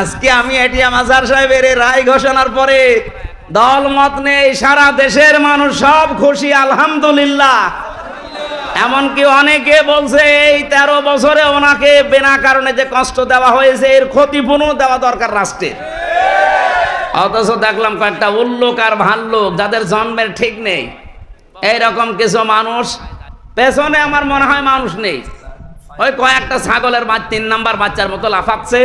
আজকে আমি এটিএম আজহার সাহেবের রায় ঘোষণার পরে দল মত নেই, সারা দেশের মানুষ সব খুশি, আলহামদুলিল্লাহ। এমনকি অনেকে বলছে, এই তেরো বছরে ওনাকে বিনা কারণে যে কষ্ট দেওয়া হয়েছে, এর ক্ষতিপূরণ দেওয়া দরকার রাষ্ট্রের। অথচ দেখলাম কয়েকটা উল্লোক আর ভাল্লোক, যাদের জন্মের ঠিক নেই। এইরকম কিছু মানুষ, পেছনে আমার মনে হয় মানুষ নেই। ওই কয়েকটা ছাগলের তিন নাম্বার বাচ্চার মতো লাফাচ্ছে।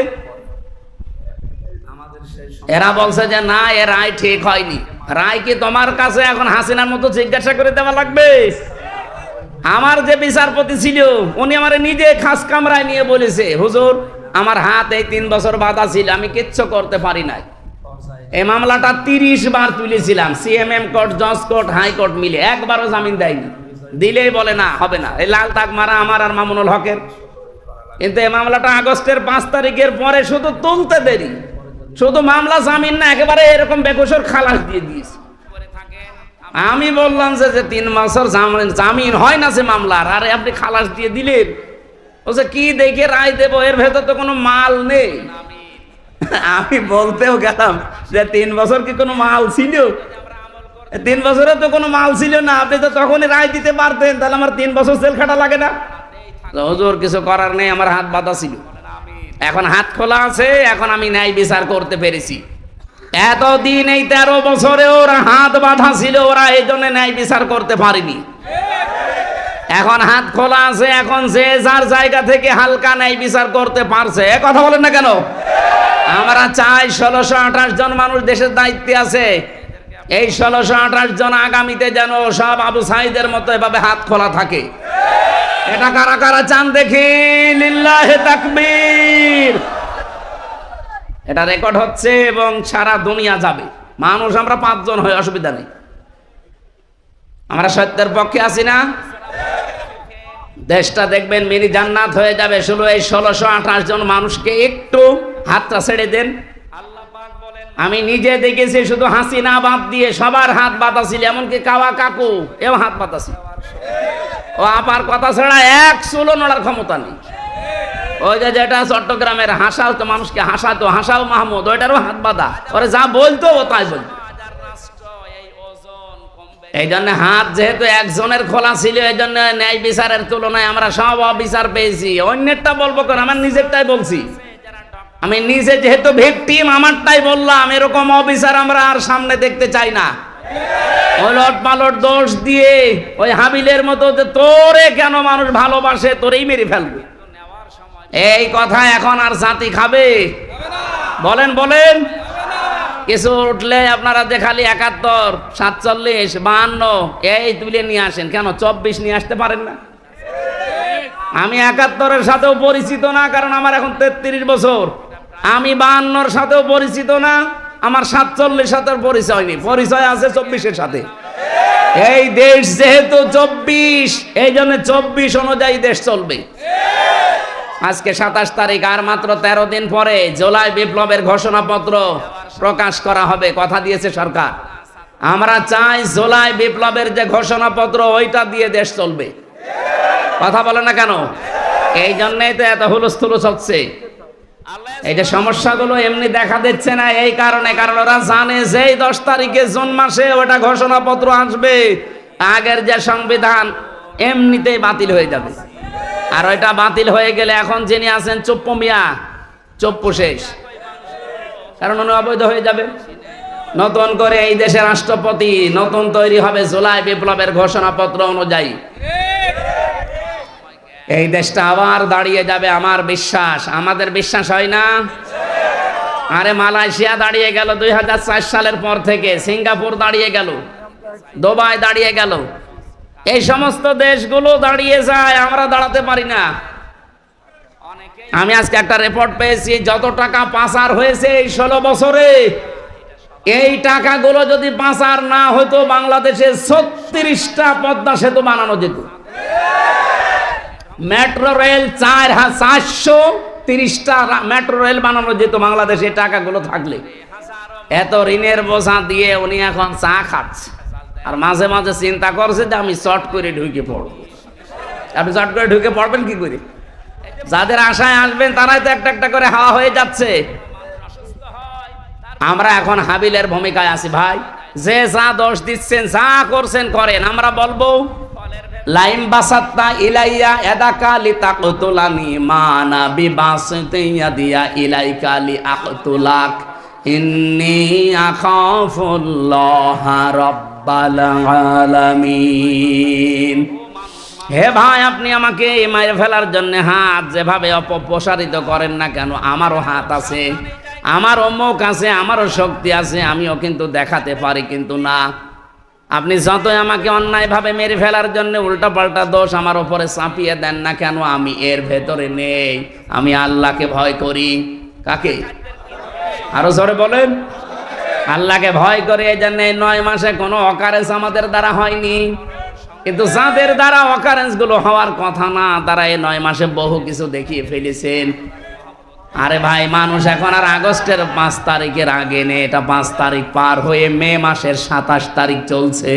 এরা বলছে যে, না, এ রায় ঠিক হয়নি। রায় কি তোমার কাছে এখন হাসিনার মতো জিজ্ঞাসা করে দেওয়া লাগবে? আমার যে বিচারপতি ছিল, উনি আমার নিজে খাস কামরায় নিয়ে বলেছে, হুজুর, আমার হাত এই তিন বছর বাধা ছিল, আমি কিচ্ছু করতে পারি নাই। এই মামলাটা তিরিশ বার তুলেছিলাম, সিএমএম কোর্ট, জজ কোর্ট হাইকোর্ট মিলে। একবারও জামিন দেয়নি। দিলেই বলে, না, হবে না। এই লাল তাক মারা আমার আর মামুনুল হকের। কিন্তু এই মামলাটা আগস্টের পাঁচ তারিখের পরে শুধু তুলতে দেরি। শুধু মামলা জামিন না, একেবারে এরকম বেকসর খালাস দিয়ে দিয়েছে। আমি বললাম যে যে তিন মাসের জামিন জামিন হয় না সে মামলার, আরে আপনি খালাস দিয়ে দিলেন। ও যে কি দেখে রায় দেবো, এর ভেতর তো কোনো মাল নেই। আমি বলতেও গেলাম যে, তিন বছর কি কোনো মাল ছিল? তিন বছরে তো কোনো মাল ছিল না, আপনি তো তখনই রায় দিতে পারতেন, তাহলে আমার তিন বছর সেল খাটা লাগে না। হুজুর, কিছু করার নেই, আমার হাত বাঁধা ছিল। এখন হাত খোলা আছে, এখন আমি ন্যায় বিচার করতে পেরেছি। এতদিন এই তেরো বছরে ওরা হাত বাঁধা ছিল, ওরা এই জন্য ন্যায় বিচার করতে পারেনি। এখন হাত খোলা আছে, এখন যে যার জায়গা থেকে হালকা ন্যায় বিচার করতে পারছে কথা বলেন না কেন? আমরা চাই ষোলোশো আঠাশ জন মানুষ দেশের দায়িত্বে আছে। এই ষোলোশো আঠাশ জন আগামীতে যেন সব আবু সাইদের মতো এভাবে হাত খোলা থাকে। এটা কারা কারা চান দেখি? লিল্লাহে তাকবীর। এটা রেকর্ড হচ্ছে এবং সারা দুনিয়া যাবে। মানুষ, আমরা পাঁচজন হয় অসুবিধা নেই। আমরা সত্যের পক্ষে আছি না? দেশটা দেখবেন, মিনি জান্নাত হয়ে যাবে। শুধু এই ষোলোশো আঠাশ জন মানুষকে একটু হাতটা ছেড়ে দেন। আমি নিজে দেখেছি, শুধু হাসি না বাদ দিয়ে সবার হাত বাতাছিল এমনকি কাওয়া কাকু, এও হাত বাতাছিল ও আপার কথা ছাড়া এক চুলো নড়ার ক্ষমতা নেই। ওই যে যেটা চট্টগ্রামের হাসাও তো মানুষকে হাসাতো হাসাও মাহমুদ, ওইটারও হাত বাঁধা। ওরে যা বলতো ও তাই বলতো। এই জন্য হাত যেহেতু একজনের খোলা ছিল, এই জন্য ন্যায় বিচারের তুলনায় আমরা সব অবিচার পেয়েছি। অন্যেরটা বলব কেন? আমার নিজেরটাই বলছি। আমি নিজে যেহেতু ভিকটিম আমারটাই বললাম, এরকম অবিচার আমরা আর সামনে দেখতে চাই না। ওলট পালট দোষ দিয়ে ওই হাবিলের মতো যে তোরে কেন মানুষ ভালোবাসে, তোরেই মেরে ফেলবে। এই কথা এখন আর জাতি খাবে? বলেন বলেন। কিছু উঠলে আপনারা দেখালি একাত্তর, সাতচল্লিশ, বাহান্ন, এই তুলে নিয়ে আসেন। কেন, চব্বিশ নিয়ে আসতে পারেন না? আমি একাত্তরের সাথেও পরিচিত না, কারণ আমার এখন তেত্রিশ বছর। আমি বাহান্নর সাথেও পরিচিত না। আমার সাতচল্লিশ সাথের পরিচয় নেই। পরিচয় আছে চব্বিশের সাথে। এই দেশ যেহেতু চব্বিশ এই জন্য চব্বিশ অনুযায়ী দেশ চলবে। আজকে সাতাশ তারিখ, আর মাত্র তেরো দিন পরে জুলাই বিপ্লবের ঘোষণাপত্র প্রকাশ করা হবে, কথা দিয়েছে সরকার। আমরা চাই জুলাই বিপ্লবের যে ঘোষণাপত্র, ওইটা দিয়ে দেশ চলবে। কথা বলে না কেন? এই জন্যই তো এত হুলস্থুলু চলছে। এই যে সমস্যাগুলো এমনি দেখা দিচ্ছে না, এই কারণে, কারণ ওরা জানে যে দশ তারিখে জুন মাসে ওটা ঘোষণাপত্র আসবে, আগের যে সংবিধান এমনিতেই বাতিল হয়ে যাবে। আর ওইটা বাতিল হয়ে গেলে এখন যিনি আছেন, চপ্পু মিয়া, চপ্পু শেষ। কারণ উনি অবৈধ হয়ে যাবে। নতুন করে এই দেশের রাষ্ট্রপতি নতুন তৈরি হবে জুলাই বিপ্লবের ঘোষণাপত্র অনুযায়ী। এই দেশটা আবার দাঁড়িয়ে যাবে আমার বিশ্বাস। আমাদের বিশ্বাস হয় না? আরে মালয়েশিয়া দাঁড়িয়ে গেল দুই হাজার চার সালের পর থেকে, সিঙ্গাপুর দাঁড়িয়ে গেল, দুবাই দাঁড়িয়ে গেল। এই সমস্ত দেশগুলো দাঁড়িয়ে যায়, আমরা দাঁড়াতে পারি না। আমি আজকে একটা রেপোর্ট পেয়েছি, যত টাকা পাচার হয়েছে এই ষোলো বছরে, এই টাকাগুলো যদি পাচার না হতো, বাংলাদেশে ছত্রিশটা পদ্মা সেতু বানানো যেত। মেট্রো রেল চার চারশো তিরিশটা মেট্রো রেল বানানো যেত বাংলাদেশে টাকাগুলো থাকলে। এত ঋণের বোঝা দিয়ে উনি এখন চা খাচ্ছে। আর মাঝে মাঝে চিন্তা করছে যে আমি শর্ট করে ঢুকে পড়ব। আপনি শর্ট করে ঢুকে পড়বেন কি করে? যাদের আশায় আসবেন, তারাই তো একটা একটা করে হাওয়া হয়ে যাচ্ছে। আমরা এখন হাবিলের ভূমিকায় আছি, ভাই। যে যা দোষ দিচ্ছেন, যা করছেন, করেন। আমরা বলব লাইম বাসাত্তা ইলাইয়া এদাকা লি তাকতুলানি মানা বিবাসতে দিয়া ইলাইকা লি আকতুলাক ইন্নি আখাফুল্লাহ রাব্বাল আলামিন। হে ভাই, আপনি আমাকে এই মায়ের ফেলার জন্য হাত যেভাবে অপপ্রসারিত করেন না কেন, আমারও হাত আছে, আমারও মুখ আছে, আমারও শক্তি আছে, আমিও কিন্তু দেখাতে পারি কিন্তু না। আপনি যতই আমাকে অন্যায়ভাবে মেরে ফেলার জন্য উল্টাপাল্টা দোষ আমার ওপরে চাপিয়ে দেন না কেন, আমি এর ভেতরে নেই। আমি আল্লাহকে ভয় করি। কাকে? আরও জোরে বলেন। আল্লাহকে ভয় করে, এই জন্য নয় মাসে কোনো অকারেন্স আমাদের দ্বারা হয়নি। কিন্তু যাদের দ্বারা অকারেন্সগুলো হওয়ার কথা না, তারা এই নয় মাসে বহু কিছু দেখিয়ে ফেলেছেন। আরে ভাই, মানুষ এখন আর আগস্টের পাঁচ তারিখের আগে নেই। এটা পাঁচ তারিখ পার হয়ে মে মাসের সাতাশ তারিখ চলছে।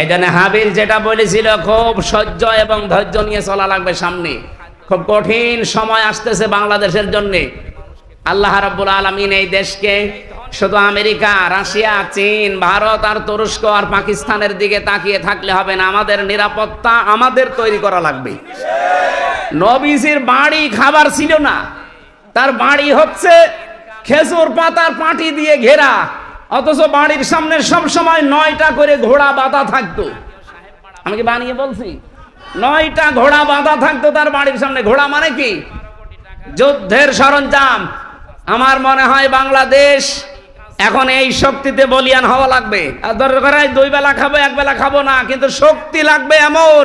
এই জন্য হাবিল যেটা বলেছিল, খুব সহ্য এবং ধৈর্য নিয়ে চলা লাগবে সামনে। খুব কঠিন সময় আসতেছে বাংলাদেশের জন্যে। আল্লাহ রাব্বুল আলমিন এই দেশকে শুধু আমেরিকা, রাশিয়া, চীন, ভারত আর তুরস্ক আর পাকিস্তানের দিকে তাকিয়ে থাকলে হবে না। আমাদের নিরাপত্তা আমাদের তৈরি করা লাগবে। নবীজির বাড়ি খাবার ছিল না। তার বাড়ি হচ্ছে খেজুর পাতার পাটি দিয়ে ঘেরা। অথচ বাড়ির সামনে সব সময় নয়টা করে ঘোড়া বাঁধা থাকতো। আমি কি বানিয়ে বলছি? নয়টা ঘোড়া বাঁধা থাকতো তার বাড়ির সামনে। ঘোড়া মানে কি? যুদ্ধের সরঞ্জাম। আমার মনে হয় বাংলাদেশ এখন এই শক্তিতে বলিয়ান হওয়া লাগবে। আর দরকার দুই বেলা খাব, এক বেলা খাব না, কিন্তু শক্তি লাগবে এমন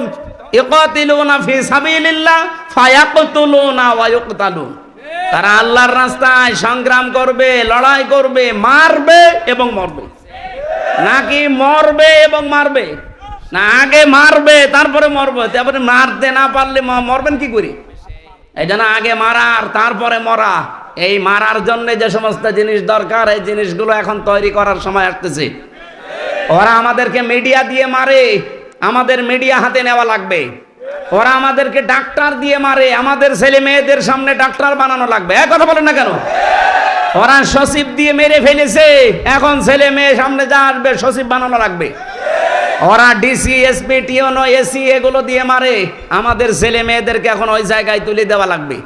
ইকাতিলুনা ফি সাবিলিল্লাহ ফায়াকতুলুনা ওয়া ইউকতালুন তারা আল্লাহর রাস্তায় সংগ্রাম করবে, লড়াই করবে, মারবে এবং মরবে। নাকি মরবে এবং মারবে? না, আগে মারবে, তারপরে মরবে। তারপরে মারতে না পারলে মরবেন কি করি? এই জন্য আগে মারার, তারপরে মরা। এই মারার জন্য যে সমস্ত জিনিস দরকার, এই জিনিসগুলো এখন তৈরি করার সময় আসতেছে। ওরা আমাদেরকে মিডিয়া দিয়ে মারে। আমাদের মিডিয়া হাতে নেওয়া লাগবে। ওরা আমাদেরকে ডাক্তার দিয়ে মারে, আমাদের ছেলে মেয়েদের সামনে ডাক্তার বানানো লাগবে। এক কথা বলেন না কেন? ওরা সচিব দিয়ে মেরে ফেলেছে, এখন ছেলে মেয়ে সামনে যা আসবে, সচিব বানানো লাগবে। ওরা ডিসি এসপি টিওনো এসি এগুলো দিয়ে মারে, আমাদের ছেলে মেয়েদেরকে এখন ওই জায়গায় তুলে দেওয়া লাগবে।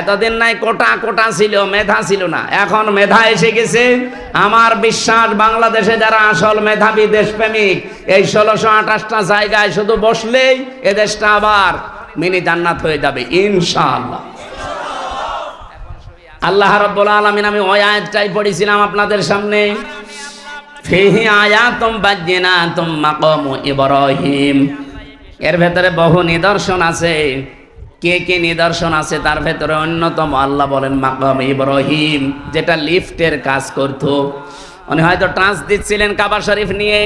এতদিন নাই কোটা কোটা ছিল, মেধা ছিল না। এখন মেধা এসে গেছে। আমার বিশ্বাস, বাংলাদেশে যারা আসল মেধাবী দেশপ্রেমিক, এই ষোলোশো আঠাশটা জায়গায় শুধু বসলেই এ দেশটা আবার মিনি জান্নাত হয়ে যাবে, ইনশাআল্লাহ। আল্লাহ রব্বুল আলমিন, আমি ওই আয়াতটাই পড়েছিলাম আপনাদের সামনে। ফিহি আয়াতুম বাজ্জিনাতুম মাকামু ইব্রাহিম। এর ভেতরে বহু নিদর্শন আছে। কে কে নিদর্শন আছে তার ভেতরে অন্যতম আল্লাহ বলেন মাকাম ইব্রাহিম, যেটা লিফটের কাজ করত। উনি হয়তো ট্রান্স দিচ্ছিলেন কাবা শরীফ নিয়ে।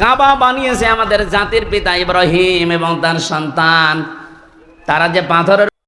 কাবা বানিয়েছে আমাদের জাতির পিতা ইব্রাহিম এবং তার সন্তান। তারা যে পাথরের